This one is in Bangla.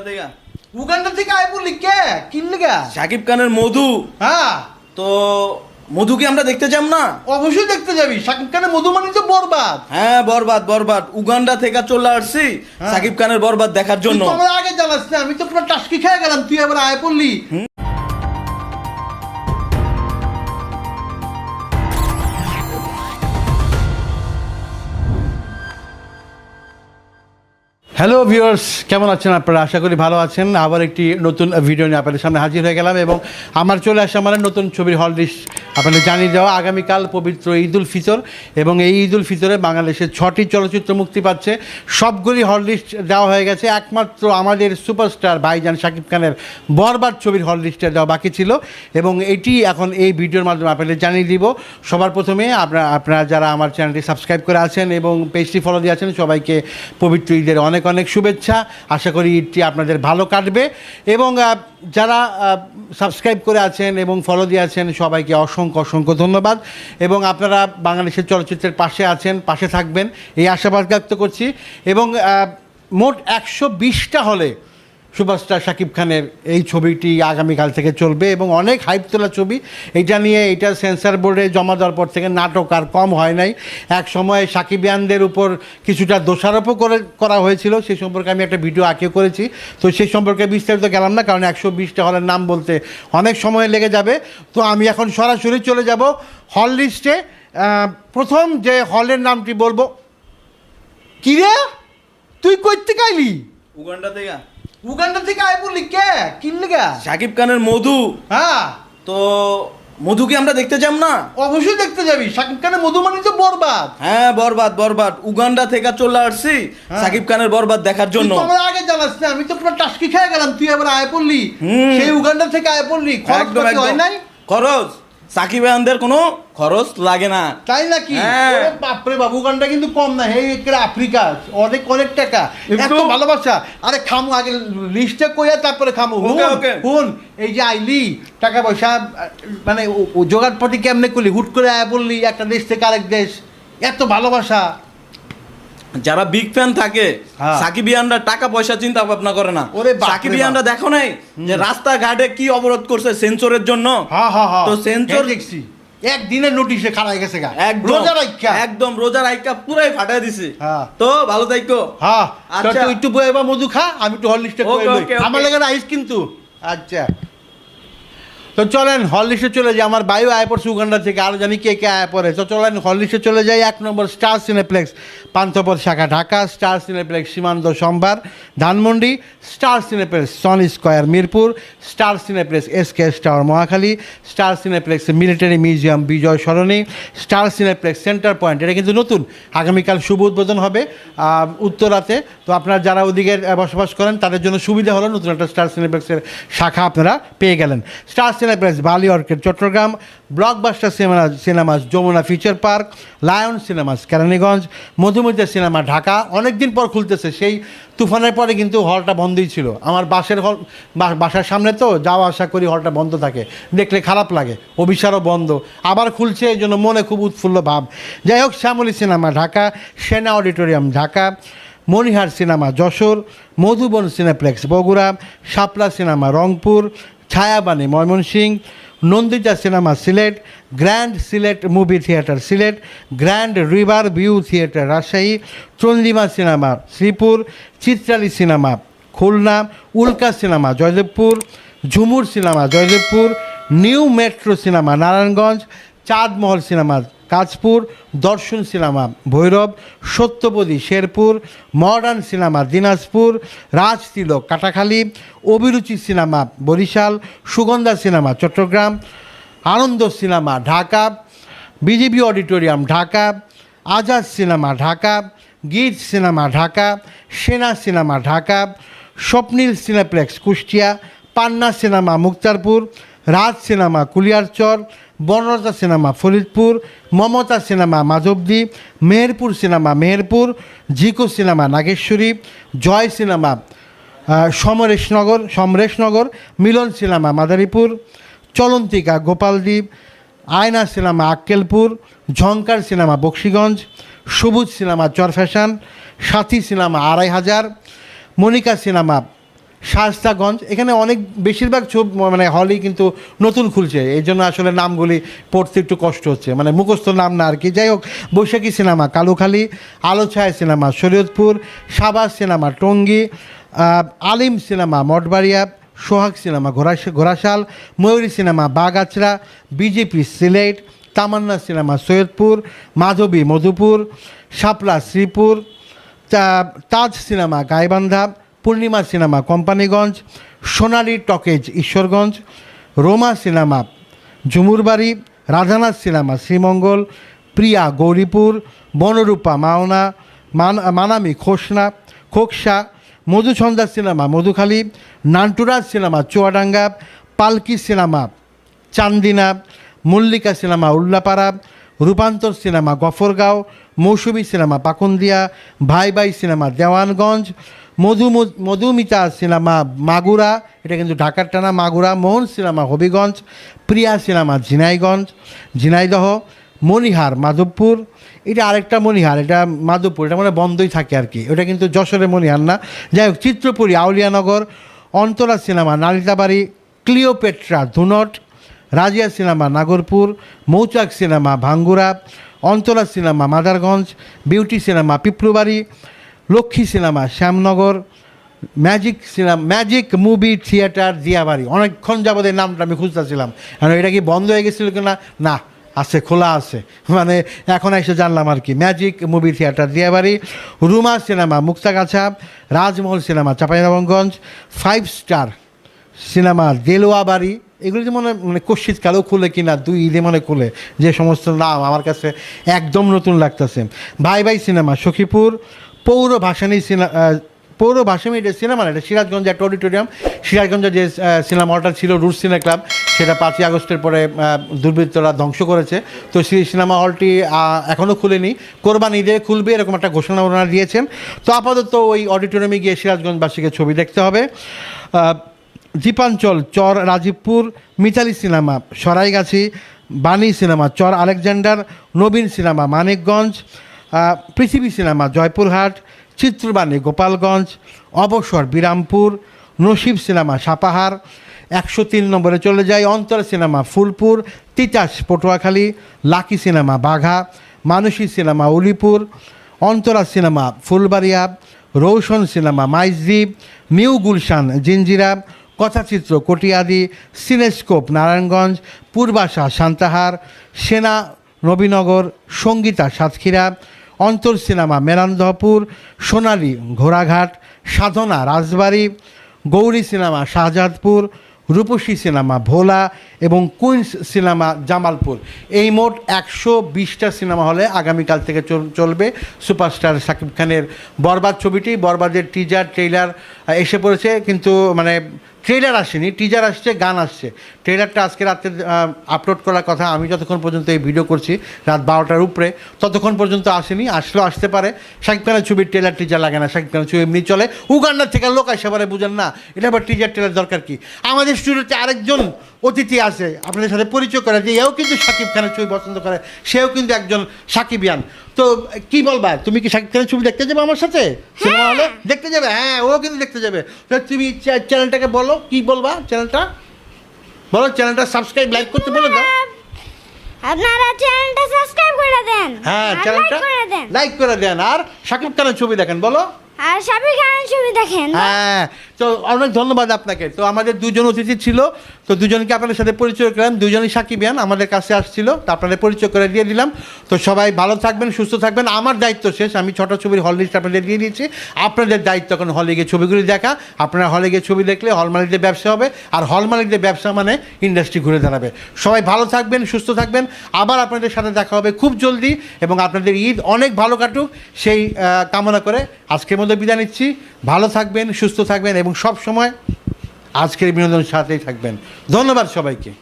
উগান্ডা থেকে। উগান্ডা থেকে আয় বললি কে কিনলে সাকিব খানের মধু। হ্যাঁ। তো মধুকে আমরা দেখতে চাম না? অবশ্যই দেখতে যাবি। শাকিব খানের মধু মানে তো বরবাদ। হ্যাঁ বরবাদ বরবাদ। উগান্ডা থেকে চলে আসছি। সাকিব শাকিব খানের বরবাদ দেখার জন্য। তো আগে জানাস না আমি তো পুরো টাস্কি খেয়ে গেলাম। তুই আবার আয় পড়লি হ্যালো ভিউয়ার্স কেমন আছেন আপনারা? আশা করি ভালো আছেন। আবার একটি নতুন ভিডিও নিয়ে আপনাদের সামনে হাজির হয়ে গেলাম এবং আমার চলে আসে আমার নতুন ছবির হল লিস্ট আপনাদের জানিয়ে দেওয়া, আগামীকাল পবিত্র ঈদ উল ফিতর এবং এই ঈদ উল ফিতরে বাংলাদেশের ছটি চলচ্চিত্র মুক্তি পাচ্ছে। সবগুলি হল লিস্ট দেওয়া হয়ে গেছে। একমাত্র আমাদের সুপারস্টার ভাইজান শাকিব খানের বরবার ছবির হল লিস্টে দেওয়া বাকি ছিল এবং এটি এখন এই ভিডিওর মাধ্যমে আপনাদের জানিয়ে দিব। সবার প্রথমে আপনারা আপনারা যারা আমার চ্যানেলটি সাবস্ক্রাইব করে আছেন এবং পেজটি ফলো দিয়ে আছেন, সবাইকে পবিত্র ঈদের অনেক অনেক শুভেচ্ছা। আশা করি ঈদটি আপনাদের ভালো কাটবে। এবং যারা সাবস্ক্রাইব করে আছেন এবং ফলো দিয়ে আছেন, সবাইকে অসংখ্য অসংখ্য ধন্যবাদ। এবং আপনারা বাংলাদেশের চলচ্চিত্রের পাশে আছেন, পাশে থাকবেন, এই আশাবাদ ব্যক্ত করছি। এবং মোট একশো বিশটা হলে সুপারস্টার শাকিব খানের এই ছবিটি আগামীকাল থেকে চলবে এবং অনেক হাইপ তোলা ছবি। এটা নিয়ে এটা সেন্সার বোর্ডে জমা দেওয়ার পর থেকে নাটক আর কম হয় নাই। এক সময় সাকিবিয়ানদের উপর কিছুটা দোষারোপও করে, করা হয়েছিল। সেই সম্পর্কে আমি একটা ভিডিও আঁকিয়ে করেছি। তো সেই সম্পর্কে বিস্তারিত গেলাম না, কারণ একশো বিশটা হলের নাম বলতে অনেক সময় লেগে যাবে। তো আমি এখন সরাসরি চলে যাব হল লিস্টে প্রথম যে হলের নামটি বলব। কিরে তুই করতে গাইলি উগান্ডা থেকে। উগান্ডা থেকে আয় বললি কে? কিনলে গা শাকিব খানের মধু। হ্যাঁ। তো মধু কি আমরা দেখতে চাম না? অবশ্যই দেখতে যাবি। শাকিব খানের মধুমানি তো বরবাদ। হ্যাঁ বরবাদ বরবাদ। উগান্ডা থেকে চলে আসছি। হ্যাঁ। শাকিব খানের বরবাদ দেখার তুই জন্য। তো আগে জানাস না আমি তো পুরো টাস্কি খেয়ে গেলাম। তুই আবার আয় পড়লি সেই উগান্ডা থেকে আয় পড়লি খরচ পাতি হয় নাই? খরচ? সাকিব আহমদের কোনো খরচ লাগে না। তাই নাকি? হ্যাঁ। বাপরে বাবু গানটা কিন্তু কম না। হে আফ্রিকা অনেক অনেক টাকা। এত ভালোবাসা। আরে খামু আগে লিস্টে কইয়া তারপরে খামু। হুন, এই যে আইলি টাকা পয়সা মানে জোগাড়পাতি কেমনে করলি? হুট করে আয় বললি একটা দেশ থেকে আরেক দেশ। এত ভালোবাসা। যারা বিগ ফ্যান থাকে হ্যাঁ। সাকিবিয়ানরা টাকা পয়সা চিন্তা ভাবনা করে না। ওরে সাকিবিয়ানরা দেখো নাই যে রাস্তাঘাটে কি অবরোধ করছে সেন্সরের জন্য? হ্যাঁ হ্যাঁ তো সেন্সর দেখছি। একদিনের নোটিশে খাড়া হয়ে গেছে গা। একদম। রোজা রাখা একদম রোজার আইকা পুরাই ফাটাই দিছে। তো ভালো থাইকো। হ্যাঁ। আচ্ছা। আচ্ছা একটু বয়ে বা মধু খা আমি একটু ওকে, ওকে। আমার লেগে আইস কিন্তু। আচ্ছা। তো চলেন হল লিস্টে চলে যাই। আমার বায়ু আয় পড়ছে উগান্ডা থেকে আরও জানি কে কে আয় পড়ে। তো চলেন হল লিস্টে চলে যাই। এক নম্বর স্টার সিনেপ্লেক্স, পান্থপথ শাখা, Dhaka. Star Cineplex, Simanta Sambhar, Dhanmondi. Star Cineplex Sony square Mirpur. Star Cineplex S K tower Mohakhali. Star Cineplex military museum Bijoy Sarani. Star Cineplex centre point এটা কিন্তু নতুন। আগামীকাল শুভ উদ্বোধন হবে উত্তরাতে। তো আপনারা যারা ওদিকে বসবাস করেন, তাদের জন্য সুবিধা হলো নতুন একটা স্টার সিনেপ্লেক্সের শাখা আপনারা পেয়ে গেলেন। Star Cineplex Bali arcade Chattogram Blockbuster cinema cinemas Jamuna Future park Lion cinemas Keraniganj Madhumoti cinema Dhaka অনেক দিন পর খুলতেছে, সেই তুফানের পরে কিন্তু হলটা বন্ধই ছিল। আমার বাসের হল বাসার সামনে তো যাওয়া আসা করি হলটা বন্ধ থাকে, দেখলে খারাপ লাগে, অভিসারও বন্ধ, আবার খুলছে এই জন্য মনে খুব উৎফুল্ল ভাব। যাই হোক, Shyamoli cinema Dhaka Sena auditorium Dhaka Monihar cinema Jashore, Modhuban cineplex Bogura, Shapla cinema Rangpur Chhayabani Mymensingh Nandita cinema Sylhet, grand Sylhet movie theatre Sylhet, grand river view theatre Rajshahi, Chandrima cinema Sreepur, Chitrali cinema Khulna, Ulka cinema Joydebpur, Jhumur cinema Joydebpur, new metro cinema Narayanganj, Chandmahal cinema Kajpur, Darshan cinema Bhairab, Satyapadi Sherpur, modern cinema Dinajpur Raj Tilak Katakhali, Abhiruchi cinema Barishal, Sugandha cinema Chattogram, Ananda cinema Dhaka BGB auditorium Dhaka, Azad cinema Dhaka, Geet cinema Dhaka, Sena cinema Dhaka, Swapnil cineplex Kushtia, Panna cinema Muktarpur, Raj cinema Kuliarchar Banalata cinema Faridpur, Mamata cinema Madhabdi, Meherpur cinema Meherpur, Jiko cinema Nageshwari, Joy cinema Samareshnagar Samareshnagar, Milon cinema Madaripur, Chalantika, Gopaldwip, Ayna cinema Akkelpur Jhankar cinema Bakshiganj, Sabuj cinema Charfasson, সাথী সিনেমা আড়াই হাজার, মনিকা সিনেমা শাস্তাগঞ্জ এখানে অনেক বেশিরভাগ ছবি মানে হলই কিন্তু নতুন খুলছে। এই জন্য আসলে নামগুলি পড়তে একটু কষ্ট হচ্ছে। মানে মুখস্থ নাম না আর কি। যাই হোক, Boishakhi cinema, Kalukhali, Alochhaya cinema, Shariatpur, Sabas cinema, Tongi Alim cinema, Mathbaria, Sohag cinema, ঘোড়া Ghorashal, Mayuri cinema, Bagachhara, BJP, Sylhet, Tamanna cinema, Saidpur, Madhabi, Madhupur, Shapla, Sreepur Taj cinema, Gaibandha Purnima cinema Companiganj, Sonali talkies Ishwarganj, Roma cinema Jhumurbari Radhanath cinema Sreemangal, Priya Gauripur, Banarupa Mawna, মান- Manami Khosna, Khoksa, Madhusandhya cinema Madhukhali Nanturaj cinema Chuadanga, Palki cinema Chandina, Mallika cinema Ullapara, Rupantor cinema Gafargaon, Mousumi cinema Pakundia, Bhai Bhai cinema Dewanganj Modhu Modhumita cinema Magura, এটা কিন্তু ঢাকার টানা মাগুরা, মোহন সিনেমা হবিগঞ্জ, প্রিয়া সিনেমা ঝিনাইগঞ্জ, ঝিনাইদহ, মণিহার মাধবপুর, এটা আরেকটা মণিহার, এটা মাধবপুর, এটা মানে বন্ধই থাকে আর কি, ওটা কিন্তু যশোরের মণিহার না। যাই হোক, Chitrapuri, Auliyanagar, Antara cinema, Nalitabari, Cleopatra, Dhunat, Razia cinema, Nagarpur, Mouchak cinema, Bhangura, Antara cinema, Madarganj, beauty cinema Pipulbari Lakshmi cinema, Shyamnagar, magic cinema, magic movie theatre Diabari অনেকক্ষণ যাবত এই নামটা আমি খুঁজতেছিলাম। কারণ এটা কি বন্ধ হয়ে গেছিল কিনা? না, আছে, খোলা আছে। মানে এখন এসে জানলাম আর কি। Magic movie theatre Diabari Ruma cinema, Muktagachha, Rajmahal cinema, Chapainawabganj, five star cinema দেলোয়া বাড়ি এগুলি যে মনে মানে কালেও খুলে কিনা, দুই ঈদে মনে খুলে। যে সমস্ত নাম আমার কাছে একদম নতুন লাগতেছে। ভাই ভাই সিনেমা, সখীপুর পৌর ভাসানী পৌর ভাসানী এটা সিনেমা, এটা সিরাজগঞ্জ একটা অডিটোরিয়াম, সিরাজগঞ্জে যে সিনেমা হলটা ছিল রুট সিনে ক্লাব, সেটা পাঁচই আগস্টের পরে দুর্বৃত্তরা ধ্বংস করেছে। তো সেই সিনেমা হলটি এখনও খুলেনি। কোরবান ঈদে খুলবে এরকম একটা ঘোষণা ওনারা দিয়েছেন। তো আপাতত ওই অডিটোরিয়ামে গিয়ে সিরাজগঞ্জবাসীকে ছবি দেখতে হবে। Dipanchal, Char Rajibpur, Mitali cinema, Saraigachhi, Bani cinema, Char Alexander, Nabin cinema, Manikganj Prithibi cinema Joypurhat, Chitrabani Gopalganj, অবসর বিরামপুর, নসিব সিনেমা সাপাহার, একশো তিন নম্বরে চলে যায় Antar cinema Phulpur, Titas Patuakhali, lucky cinema Bagha, Manasi cinema Ulipur, Antara cinema Phulbaria, Roushan cinema Maijdee new Gulshan Jinjira, Kathachitra Katiadi, cinescope Narayanganj, Purbasha Santahar Sena Nabinagar, Sangita Satkhira Antar cinema Merandahpur Sonali ঘোড়াঘাট, Sadhana Rajbari, Gauri cinema Shahjadpur, Rupashi cinema Bhola এবং কুইন্স সিনেমা জামালপুর। এই মোট একশো বিশটা সিনেমা হলে আগামীকাল থেকে চল- চলবে সুপারস্টার শাকিব খানের বরবাদ ছবিটি। বরবাদের টিজার ট্রেইলার এসে পড়েছে। কিন্তু মানে ট্রেলার আসেনি টিজার আসছে, গান আসছে। ট্রেলারটা আজকে রাত্রে আপলোড করার কথা, আমি যতক্ষণ পর্যন্ত এই ভিডিও করছি, রাত বারোটার উপরে, ততক্ষণ পর্যন্ত আসেনি, আসলেও আসতে পারে। শাকিব খানের ছবির ট্রেলার টিজার লাগে না, শাকিব খানের ছবি এমনি চলে। উগান্ডার থেকে লোক আসে পারে বুঝেন না, এটা আবার টিজার ট্রেলার দরকার কি? আমাদের স্টুডিওতে আরেকজন অতিথি আছে, আপনাদের সাথে পরিচয় করে, যে এও কিন্তু শাকিব খানের ছবি পছন্দ করে, সেও কিন্তু একজন সাকিবিয়ান। তো কি বলবা? তুমি কি শাকিব খানের ছবি দেখতে যাবে আমার সাথে? সিনেমা হলে দেখতে যাবে? হ্যাঁ ও কিন্তু দেখতে যাবে। তো তুমি চ্যানেলটাকে বলো কি বলবা চ্যানেলটা? বলো চ্যানেলটা সাবস্ক্রাইব লাইক করতে বলে দাও আপনারা চ্যানেলটা সাবস্ক্রাইব করে দেন। হ্যাঁ চ্যানেলটা like করে দেন। লাইক করে দেন। আর শাকিব খানের ছবি দেখেন বলো। আর সাবিক খানের ছবি দেখেন। হ্যাঁ তো অনেক ধন্যবাদ আপনাকে। তো আমাদের দুজন অতিথি ছিল, তো দুজনকে আপনাদের সাথে পরিচয় করলাম। দুজনই সাকিবিয়ান আমাদের কাছে আসছিল, তো আপনাদের পরিচয় করে দিয়ে দিলাম। তো সবাই ভালো থাকবেন, সুস্থ থাকবেন। আমার দায়িত্ব শেষ, আমি ছোট ছবির হল লিস্ট আপনাদের দিয়ে দিয়েছি। আপনাদের দায়িত্ব এখন হলে গিয়ে ছবিগুলি দেখা। আপনারা হলে গিয়ে ছবি দেখলে হল মালিকদের ব্যবসা হবে। আর হল মালিকদের ব্যবসা মানে ইন্ডাস্ট্রি ঘুরে দাঁড়াবে। সবাই ভালো থাকবেন, সুস্থ থাকবেন। আবার আপনাদের সাথে দেখা হবে খুব জলদি এবং আপনাদের ঈদ অনেক ভালো কাটুক। সেই কামনা করে আজকের মধ্যে বিদায় নিচ্ছি। ভালো থাকবেন, সুস্থ থাকবেন এবং সব সময় আজকের বিনোদনের সাথেই থাকবেন। ধন্যবাদ সবাইকে।